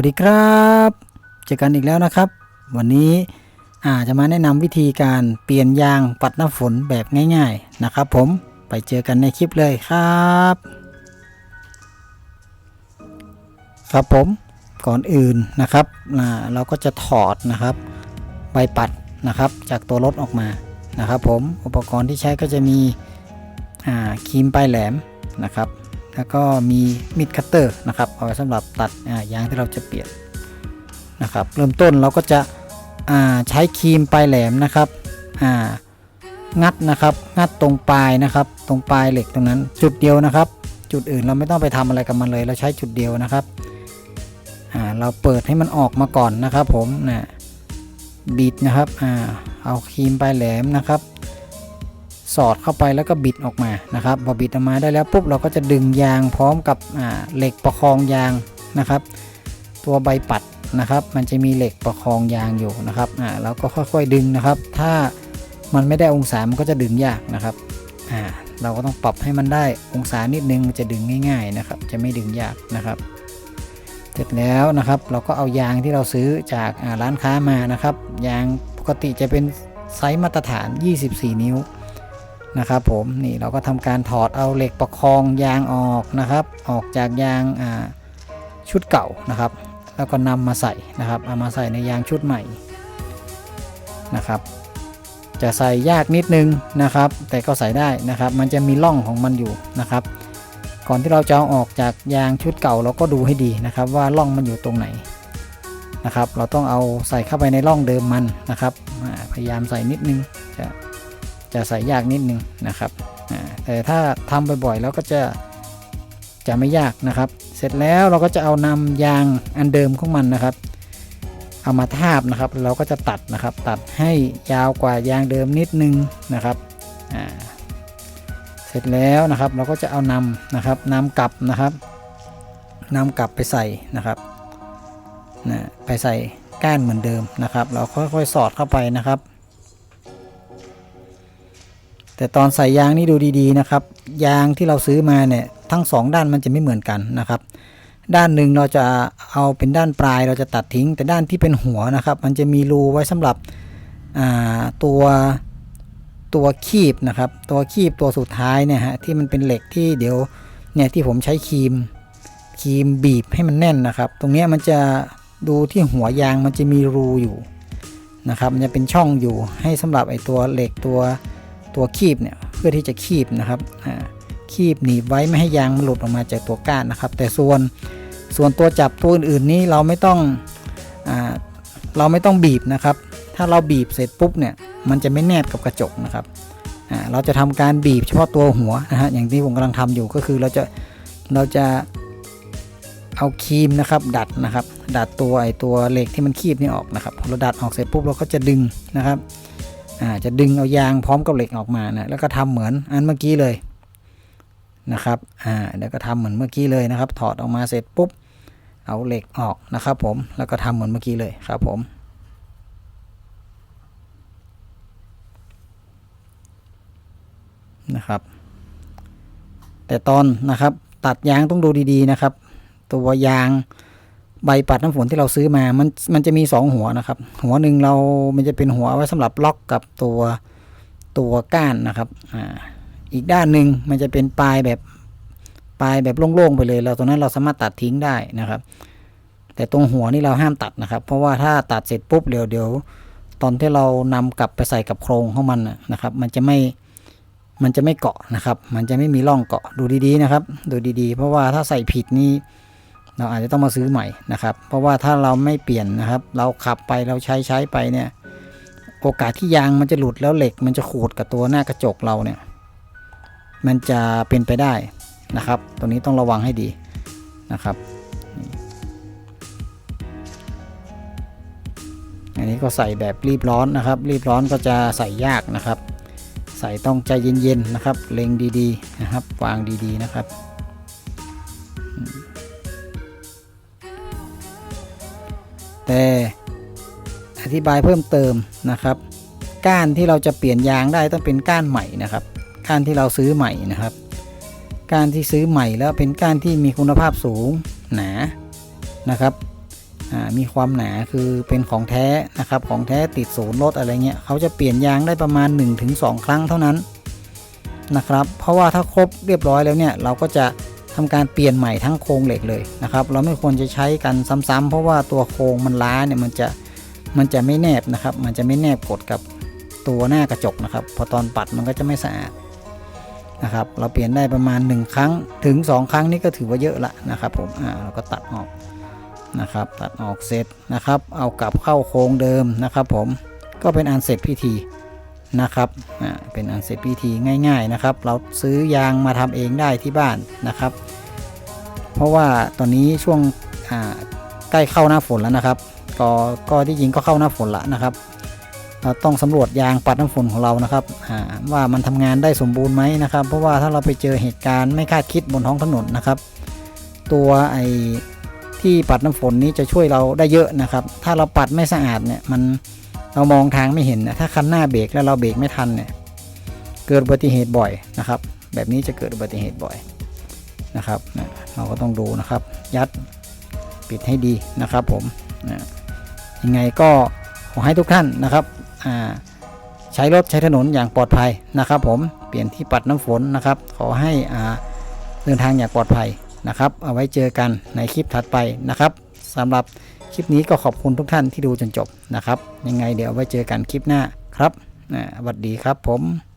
วัสดีครับ เจอกันอีกแล้วนะครับ วันนี้อาจะมาแนะนำวิธีการเปลี่ยนยางปัดน้ำฝนแบบง่าย ๆนะครับ ผมไปเจอกันในคลิปเลยครับ ครับผมก่อนอื่นนะครับเราก็จะถอดนะครับ ใบปัดนะครับ จากตัวรถออกมานะครับ ผมอุปกรณ์ที่ใช้ก็จะมีครีมปลายแหลมนะครับ แล้วก็มีมีดคัตเตอร์นะครับเอาไว้สำหรับตัดยางที่เราจะเปลี่ยนนะครับเริ่มต้นเราก็จะใช้ครีมปลายแหลมนะครับงัดนะครับงัดตรงปลายนะครับ ตรงปลายเหล็กตรงนั้นจุดเดียวนะครับ จุดอื่นเราไม่ต้องไปทำอะไรกับมันเลย เราใช้จุดเดียวนะครับเราเปิดให้มันออกมาก่อนนะครับ ผมนะบิดนะครับอเอาครีมปลายแหลมนะครับ สอดเข้าไปแล้วก็บิดออกมานะครับพอบิดออกมาได้แล้วปุ๊บเราก็จะดึงยางพร้อมกับเหล็กประคองยางนะครับ ตัวใบปัดนะครับ มันจะมีเหล็กประคองยางอยู่นะครับอ่าเราก็ค่อยๆดึงนะครับ ถ้ามันไม่ได้องศามันก็จะดึงยากนะครับอ่าเราก็ต้องปรับให้มันได้องศานิดนึงจะดึงง่าย ๆนะครับ จะไม่ดึงยากนะครับ เสร็จแล้วนะครับ เราก็เอายางที่เราซื้อจากร้านค้ามานะครับ ยางปกติจะเป็นไซส์มาตรฐาน 24 นิ้ว นะครับผมนี่เราก็ทำการถอดเอาเหล็กประคองยางออกนะครับ ออกจากยางาชุดเก่านะครับ แล้วก็นำมาใส่นะครับเอามาใส่ในยางชุดใหม่นะครับ จะใส่ยากนิดนึงนะครับ แต่ก็ใส่ได้นะครับ มันจะมีร่องของมันอยู่นะครับ ก่อนที่เราจะเอาออกจากยางชุดเก่าเราก็ดูให้ดีนะครับ ว่าร่องมันอยู่ตรงไหนนะครับ เราต้องเอาใส่เข้าไปในร่องเดิมมันนะครับพยายามใส่นิดนึงจะ จะใส่ยากนิดนึงนะครับแต่ถ้าทำบ่อยๆแล้วก็จะจะไม่ยากนะครับ เสร็จแล้วเราก็จะเอานำยางอันเดิมของมันนะครับ เอามาทาบนะครับ เราก็จะตัดนะครับ ตัดให้ยาวกว่ายางเดิมนิดนึงนะครับเสร็จแล้วนะครับเราก็จะเอานำนะครับนำกลับนะครับนำกลับไปใส่นะครับนะไปใส่ก้านเหมือนเดิมนะครับ เราค่อยๆสอดเข้าไปนะครับ แต่ตอนใส่ยางนี่ดูดีๆนะครับ ยางที่เราซื้อมาเนี่ยทั้งสองด้านมันจะไม่เหมือนกันนะครับ ด้านหนึ่งเราจะเอาเป็นด้านปลายเราจะตัดทิ้ง แต่ด้านที่เป็นหัวนะครับ มันจะมีรูไว้สำหรับตัวตัวคีบนะครับ ตัวคีบตัวสุดท้ายเนี่ยฮะที่มันเป็นเหล็กที่เดี๋ยวเนี่ยที่ผมใช้ครีมครีมบีบให้มันแน่นนะครับ ตรงนี้มันจะดูที่หัวยางมันจะมีรูอยู่นะครับ มันจะเป็นช่องอยู่ให้สำหรับไอ้ตัวเหล็กตัว ตัวคีบเนี่ยเพื่อที่จะคีบนะครับคีบหนีบไว้ไม่ให้ยางมันหลุดออกมาจากตัวก้านนะครับ แต่ส่วนส่วนตัวจับตัวอื่นๆนี้เราไม่ต้องอเราไม่ต้องบีบนะครับ ถ้าเราบีบเสร็จปุ๊บเนี่ยมันจะไม่แนบกับกระจกนะครับเราจะทำการบีบเฉพาะตัวหัวนะฮะอย่างที่ผมกำลังทำอยู่ก็คือเราจะเราจะเอาครีมนะครับ ดัดนะครับ ดัดตัวไอตัวเหล็กที่มันคีบนี่ออกนะครับพอเราดัดออกเสร็จปุ๊บเราก็จะดึงนะครับ อ่าจะดึงเอายางพร้อมกับเหล็กออกมานะแล้วก็ทำเหมือนอันเมื่อกี้เลยนะครับอ่าเดี๋ยวก็ทำเหมือนเมื่อกี้เลยนะครับ ถอดออกมาเสร็จปุ๊บเอาเหล็กออกนะครับ ผมแล้วก็ทำเหมือนเมื่อกี้เลยครับผมนะครับ แต่ตอนนะครับตัดยางต้องดูดีๆนะครับ ตัวยาง ใบปัดน้ำฝนที่เราซื้อมา มันมันจะมี 2 หัวนะครับ หัวหนึ่งเรา มันจะเป็นหัวไว้สำหรับล็อกกับตัวตัวก้านนะครับอ่าอีกด้านหนึ่งมันจะเป็นปลายแบบปลายแบบโล่งๆไปเลย เราตรงนั้นเราสามารถตัดทิ้งได้นะครับ แต่ตรงหัวนี่เราห้ามตัดนะครับ เพราะว่าถ้าตัดเสร็จปุ๊บเดี๋ยวเดี๋ยวตอนที่เรานำกลับไปใส่กับโครงของมันนะครับ มันจะไม่มันจะไม่เกาะนะครับ มันจะไม่มีร่องเกาะดูดีๆนะครับ ดูดีๆ เพราะว่าถ้าใส่ผิดนี่ เราอาจจะต้องมาซื้อใหม่นะครับ เพราะว่าถ้าเราไม่เปลี่ยนนะครับ เราขับไปเราใช้ใช้ไปเนี่ยโอกาสที่ยางมันจะหลุดแล้วเหล็ก มันจะขูดกับตัวหน้ากระจกเราเนี่ย มันจะเป็นไปได้นะครับ ตัวนี้ต้องระวังให้ดีนะครับ อันนี้ก็ใส่แบบรีบร้อนนะครับ รีบร้อนก็จะใส่ยากนะครับ ใส่ต้องใจเย็นๆนะครับ เล็งดีๆนะครับ วางดีๆนะครับ แต่อธิบายเพิ่มเติมนะครับ ก้านที่เราจะเปลี่ยนยางได้ต้องเป็นก้านใหม่นะครับ ก้านที่เราซื้อใหม่นะครับ ก้านที่ซื้อใหม่แล้วเป็นก้านที่มีคุณภาพสูงหนานะครับมีความหนาคือเป็นของแท้นะครับ ของแท้ติดศูนย์รถอะไรเงี้ยเขาจะเปลี่ยนยางได้ประมาณ 1-2 ครั้งเท่านั้นนะครับ เพราะว่าถ้าครบเรียบร้อยแล้วเนี่ยเราก็จะ ทำการเปลี่ยนใหม่ทั้งโครงเหล็กเลยนะครับ เราไม่ควรจะใช้กันซ้ำๆเพราะว่าตัวโครงมันล้าเนี่ยมันจะมันจะไม่แนบนะครับ มันจะไม่แนบกดกับตัวหน้ากระจกนะครับ พอตอนปัดมันก็จะไม่สะอาดนะครับ เราเปลี่ยนได้ประมาณ 1 ครั้งถึง 2 ครั้งนี่ก็ถือว่าเยอะละนะครับ ผมอ่าเราก็ตัดออกนะครับ ตัดออกเสร็จนะครับ เอากลับเข้าโครงเดิมนะครับ ผมก็เป็นอันเสร็จพิธีนะครับอ่าเป็นอันเสร็จพิธีง่าย ๆนะครับ เราซื้อยางมาทำเองได้ที่บ้านนะครับ เพราะว่าตอนนี้ช่วงใกล้เข้าหน้าฝนแล้วนะครับ ก็ก็ที่จริงก็เข้าหน้าฝนละนะครับ เราต้องสำรวจยางปัดน้ำฝนของเรานะครับว่ามันทำงานได้สมบูรณ์ไหมนะครับ เพราะว่าถ้าเราไปเจอเหตุการณ์ไม่คาดคิดบนท้องถนนนะครับ ตัวไอ้ที่ปัดน้ำฝนนี้จะช่วยเราได้เยอะนะครับ ถ้าเราปัดไม่สะอาดเนี่ยมันเรามองทางไม่เห็นนะถ้าคันหน้าเบรกแล้วเราเบรกไม่ทันเนี่ยเกิดอุบัติเหตุบ่อยนะครับ แบบนี้จะเกิดอุบัติเหตุบ่อยนะครับนะ เราก็ต้องดูนะครับ ยัดปิดให้ดีนะครับผมนะยังไงก็ขอให้ทุกท่านนะครับอ่าใช้รถใช้ถนนอย่างปลอดภัยนะครับผมเปลี่ยนที่ปัดน้ำฝนนะครับ ขอให้อ่าเดินทางอย่างปลอดภัยนะครับ เอาไว้เจอกันในคลิปถัดไปนะครับสำหรับคลิปนี้ก็ขอบคุณทุกท่านที่ดูจนจบนะครับ ยังไงเดี๋ยวไว้เจอกันคลิปหน้าครับอ่าสวัสดีครับผม